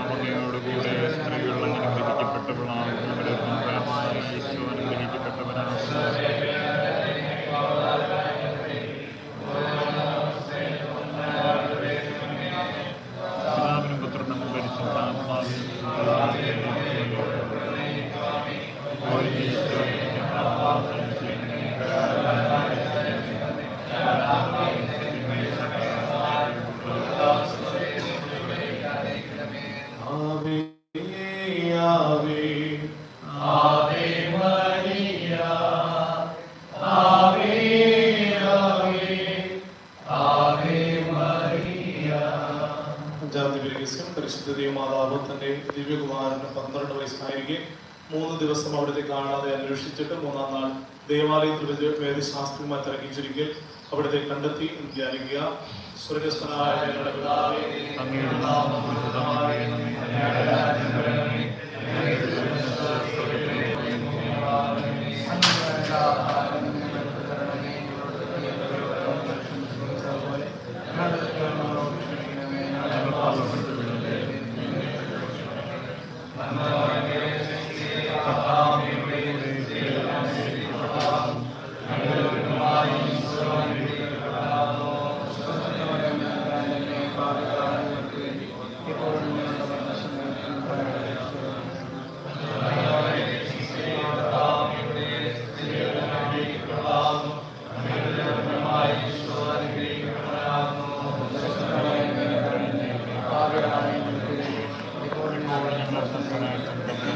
സമയമോടുകൂടെ പരിശുദ്ധദേവമാതാവ് തന്റെ ദിവ്യകുമാരന് പന്ത്രണ്ട് വയസ്സായിരിക്കെ. മൂന്ന് ദിവസം അവിടുത്തെ കാണാതെ അന്വേഷിച്ചിട്ട് മൂന്നാം നാൾ ദേവാലയത്തിൽ വെച്ച് വേദശാസ്ത്രിമാർ തിരക്കിച്ചിരിക്കൽ അവിടുത്തെ കണ്ടെത്തി ധ്യാനിക്കുക. സ്വർഗസ്വനായ ました。